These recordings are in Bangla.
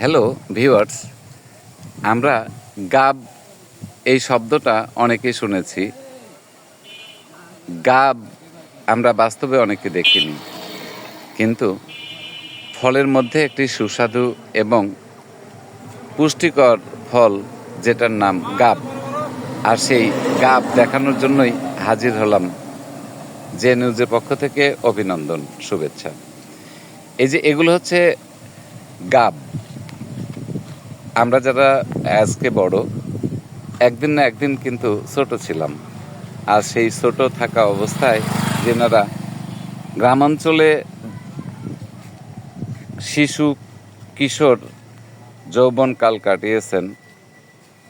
হ্যালো ভিউয়ার্স আমরা গাব এই শব্দটা অনেকেই শুনেছি। গাব আমরা বাস্তবে অনেকে দেখিনি। কিন্তু ফলের মধ্যে একটি সুস্বাদু এবং পুষ্টিকর ফল যেটার নাম গাব। আর সেই গাব দেখানোর জন্যই হাজির হলাম যে নিউজের পক্ষ থেকে অভিনন্দন, শুভেচ্ছা। এই যে এগুলো হচ্ছে গাব। আমরা যারা আজকে বড়, একদিন না একদিন কিন্তু ছোট ছিলাম। আর সেই ছোট থাকা অবস্থায় যেনারা গ্রামাঞ্চলে শিশু, কিশোর যৌবন কাল কাটিয়েছেন,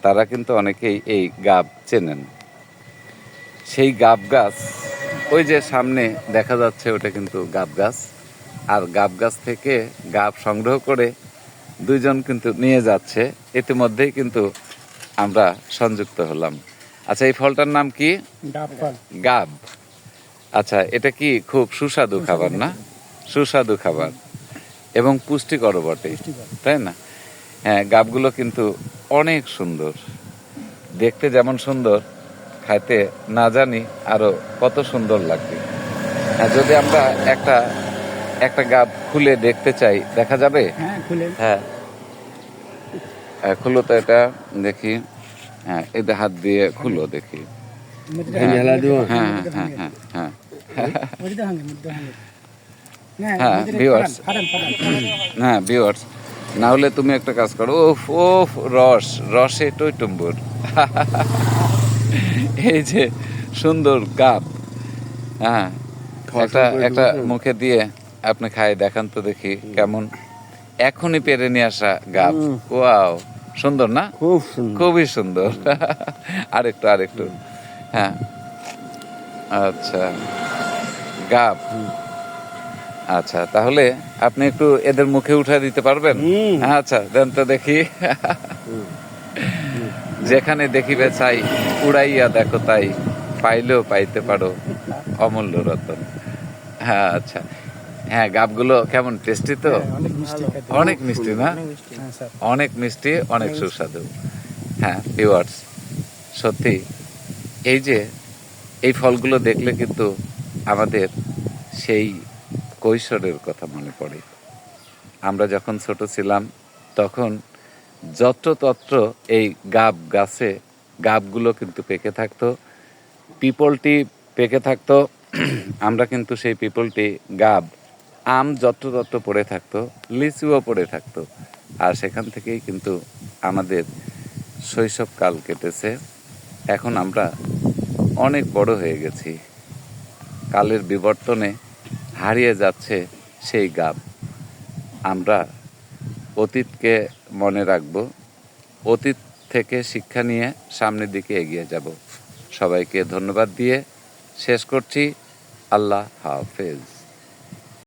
তারা কিন্তু অনেকেই এই গাব চেনেন। সেই গাব গাছ, ওই যে সামনে দেখা যাচ্ছে ওটা কিন্তু গাব গাছ। আর গাব গাছ থেকে গাব সংগ্রহ করে দুইজন কিন্তু নিয়ে যাচ্ছে। ইতিমধ্যেই কিন্তু আমরা সংযুক্ত হলাম। আচ্ছা এই ফলটার নাম কি? গাব। আচ্ছা এটা কি খুব সুস্বাদু খাবার না? সুস্বাদু খাবার। এবং পুষ্টিকর বটে তাই না? হ্যাঁ গাবগুলো কিন্তু অনেক সুন্দর। দেখতে যেমন সুন্দর খাইতে না জানি আরও কত সুন্দর লাগবে। হ্যাঁ যদি আমরা একটা একটা গাব খুলে দেখতে চাই। দেখা যাবে? হ্যাঁ খুলে। হ্যাঁ। হ্যাঁ, খুলো তো এটা দেখি। হ্যাঁ এতে হাত দিয়ে খুলো দেখি। হ্যাঁ, হ্যাঁ হ্যাঁ হ্যাঁ হ্যাঁ হ্যাঁ, ফাটান, ফাটান। হ্যাঁ ভিউয়ার্স না হলে তুমি একটা কাজ করো ওফ ওফ রস রসে টইটুম্বুর। এই যে সুন্দর গাব। হ্যাঁ একটা একটা মুখে দিয়ে। আপনি খাই দেখান তো দেখি কেমন। এখনই পেরে নিয়ে আসা গাব। ওয়াও সুন্দর না? খুব খুবই সুন্দর। আরেকটু আরেকটু। হ্যাঁ। আচ্ছা। গাব। আচ্ছা তাহলে আপনি একটু এদের মুখে উঠে দিতে পারবেন? আচ্ছা দেন তো দেখি। যেখানে দেখিবে চাই উড়াইয়া দেখো তাই। পাইলেও পাইতে পারো। অমূল্য রতন। হ্যাঁ আচ্ছা। হ্যাঁ গাবগুলো কেমন? টেস্টি তো? হ্যাঁ, অনেক মিষ্টি অনেক মিষ্টি না? হ্যাঁ, অনেক মিষ্টি অনেক সুস্বাদু। হ্যাঁ ভিউয়ার্স সত্যি এই যে এই ফলগুলো দেখলে কিন্তু আমাদের সেই কৈশোরের কথা মনে পড়ে। আমরা যখন ছোট ছিলাম তখন যত্রতত্র এই গাব গাছে গাবগুলো কিন্তু পেকে থাকতো। পিপলটি পেকে থাকতো। আমরা কিন্তু সেই পিপলটি গাব আম যত্রতত্র পড়ে থাকতো, লিচুও পড়ে থাকতো। আর সেখান থেকেই কিন্তু আমাদের শৈশবকাল কেটেছে। এখন আমরা অনেক বড় হয়ে গেছি। কালের বিবর্তনে হারিয়ে যাচ্ছে সেই গাব। আমরা অতীতকে মনে রাখব। অতীত থেকে শিক্ষা নিয়ে সামনের দিকে এগিয়ে যাব। সবাইকে ধন্যবাদ দিয়ে শেষ করছি। আল্লাহ হাফেজ।